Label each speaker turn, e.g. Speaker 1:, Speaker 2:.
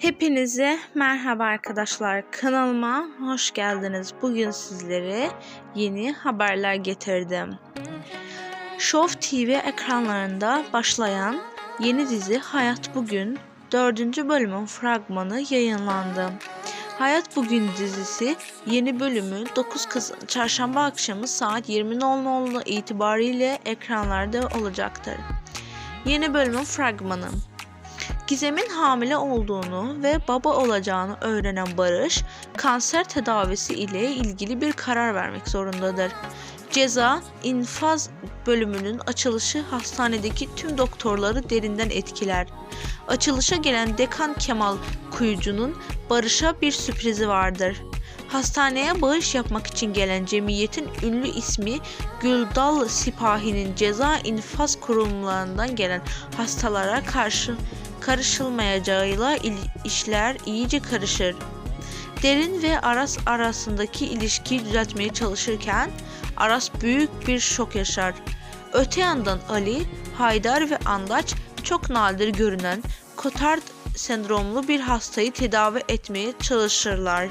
Speaker 1: Hepinize merhaba arkadaşlar. Kanalıma hoş geldiniz. Bugün sizlere yeni haberler getirdim. Show TV ekranlarında başlayan yeni dizi Hayat Bugün 4. bölümün fragmanı yayınlandı. Hayat Bugün dizisi yeni bölümü 9 Kasım Çarşamba akşamı saat 20.00 itibariyle ekranlarda olacaktır. Yeni bölümün fragmanı Gizem'in hamile olduğunu ve baba olacağını öğrenen Barış, kanser tedavisi ile ilgili bir karar vermek zorundadır. Ceza, infaz bölümünün açılışı hastanedeki tüm doktorları derinden etkiler. Açılışa gelen Dekan Kemal Kuyucu'nun Barış'a bir sürprizi vardır. Hastaneye bağış yapmak için gelen cemiyetin ünlü ismi Güldal Sipahi'nin ceza infaz kurumlarından gelen hastalara karşı karışılmayacağıyla işler iyice karışır. Derin ve Aras arasındaki ilişkiyi düzeltmeye çalışırken Aras büyük bir şok yaşar. Öte yandan Ali, Haydar ve Andaç çok nadir görünen Cotard sendromlu bir hastayı tedavi etmeye çalışırlar.